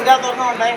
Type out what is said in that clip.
ഇതിന്റെ അകത്തൊരെണ്ണം ഉണ്ടേ?